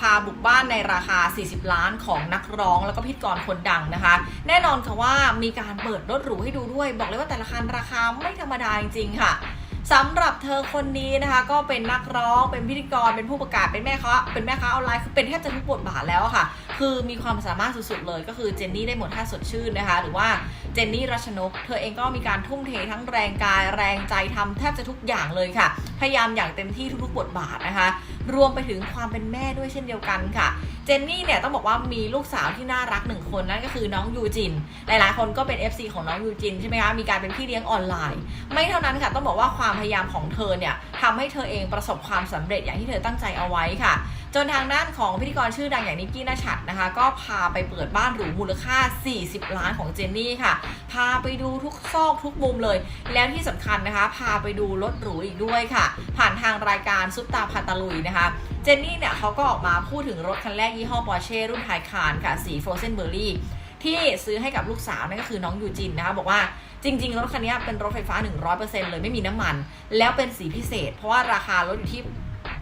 พาบุกบ้านในราคา 40 ล้านของนักร้องแล้วก็พิธีกรคนดังนะคะ แน่นอนค่ะว่ามีการเปิดรถหรูให้ดูด้วย บอกเลยว่าแต่ละคันราคาไม่ธรรมดาจริงๆค่ะสำหรับเธอคนนี้นะคะ ก็เป็นนักร้องเป็นพิธีกรเป็นผู้ประกาศเป็นแม่ค้าเป็นแม่ค้าออนไลน์คือเป็นแทบจะทุกบทบาทแล้วค่ะ คือมีความสามารถสุดๆเลยก็คือเจนนี่ได้หมดท่าสดชื่นนะคะ หรือว่าเจนนี่รัชนก เธอเองก็มีการทุ่มเททั้งแรงกายแรงใจทำแทบจะทุกอย่างเลยค่ะ พยายามอย่างเต็มที่ทุกๆบทบาทนะคะ รวมไปถึงความเป็นแม่ด้วยเช่นเดียวกันค่ะ เจนนี่เนี่ยต้องบอกว่ามีลูกสาวที่น่ารักหนึ่งคนนั่นก็คือน้องยูจิน หลายๆ คนก็เป็น FC ของน้องยูจินใช่ไหมคะมีการเป็นพี่เลี้ยงออนไลน์ ไม่เท่านั้นค่ะต้องบอกว่าความพยายามของเธอเนี่ยทำให้เธอเองประสบความสำเร็จอย่างที่เธอตั้งใจเอาไว้ค่ะ จนทางด้านของพิธีกรชื่อดังอย่างนิกกี้นาชัดนะคะ ก็พาไปเปิดบ้านหรูมูลค่า 40 ล้านของเจนนี่ค่ะ พาไปดูทุกซอกทุกมุมเลย แล้วที่สำคัญนะคะ พาไปดูรถหรูอีกด้วยค่ะ ผ่านทางรายการซุปตาพาตาลุยนะคะเจนนี่เนี่ยเขาก็ออกมาพูดถึงรถคันแรกยี่ห้อปอร์เช่รุ่นไทคานค่ะ สีโฟรเซนเบอร์รี่ที่ซื้อให้กับลูกสาวนั่นก็คือน้องยูจินนะคะ บอกว่าจริง ๆ รถคันนี้เป็นรถไฟฟ้า 100%เลยไม่มีน้ำมัน แล้วเป็นสีพิเศษ เพราะว่าราคารถอยู่ที่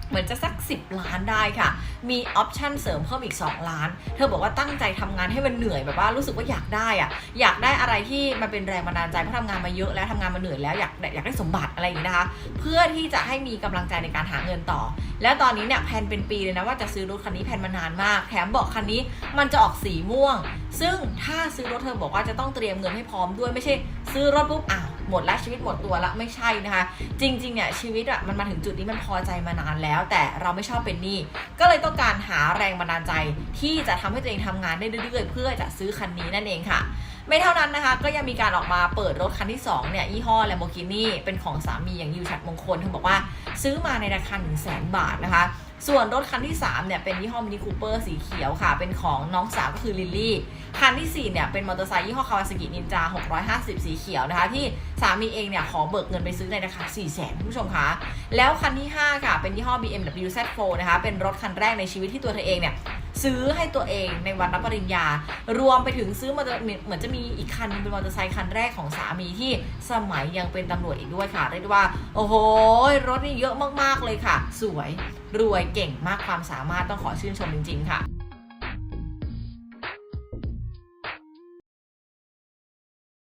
เหมือนจะสัก 10 ล้านได้ค่ะ มีออปชั่นเสริมเพิ่มอีก 2 ล้าน เธอบอกว่าตั้งใจทำงานให้มันเหนื่อยแบบว่ารู้สึกว่าอยากได้อะอยากได้อะไรที่มันเป็นแรงบันดาลใจเพราะทำงานมาเยอะแล้วทำงานมาเหนื่อยแล้วอยากอยากได้สมบัติอะไรอย่างนี้นะคะ เพื่อที่จะให้มีกำลังใจในการหาเงินต่อ แล้วตอนนี้เนี่ยแพนเป็นปีเลยนะว่าจะซื้อรถคันนี้แพนมานานมากแถมบอกคันนี้มันจะออกสีม่วง ซึ่งถ้าซื้อรถเธอบอกว่าจะต้องเตรียมเงินให้พร้อมด้วยไม่ใช่ ซื้อรถปุ๊บอ้าว หมดและชีวิตหมดตัวแล้วไม่ใช่นะคะ จริงๆเนี่ยชีวิตอะมันมาถึงจุดนี้มันพอใจมานานแล้ว แต่เราไม่ชอบเป็นหนี้ก็เลยต้องการหาแรงบันดาลใจ ที่จะทำให้ตัวเองทำงานได้เรื่อยๆ เพื่อจะซื้อคันนี้นั่นเองค่ะ ไม่เท่านั้นนะคะ ก็ยังมีการออกมาเปิดรถคันที่ 2 เนี่ย ยี่ห้อ Lamborghini เป็นของสามีอย่างยูชัดมงคลเธอบอกว่าซื้อมาในราคา1 0 0 0 0แบาทนะคะ ส่วนรถคันที่ 3 เนี่ย เป็นยี่ห้อมินิคูเปอร์สีเขียวค่ะ เป็นของน้องสาวก็คือลิลลี่ คันที่ 4 เนี่ย เป็นมอเตอร์ไซค์ยี่ห้อคาวาซากินินจา 650 สีเขียวนะคะ ที่สามีเองเนี่ย ขอเบิกเงินไปซื้อในราคา 4 0 0 0 0 0ผู้ชมคะแล้วคันที่ 5 ค่ะ เป็นยี่ห้อ BMW Z4 นะคะ เป็นรถคันแรกในชีวิตที่ตัวเธอเองเนี่ย ซื้อให้ตัวเองในวันรับปริญญา รวมไปถึงซื้อมอเตอร์เหมือนจะมีอีกคันเป็นมอเตอร์ไซค์คันแรกของสามีที่สมัยยังเป็นตำรวจอีกด้วยค่ะ เรียกว่า โอ้โห รถนี่เยอะมากๆเลยค่ะ สวยรวยเก่งมากความสามารถต้องขอชื่นชมจริง ๆ ค่ะ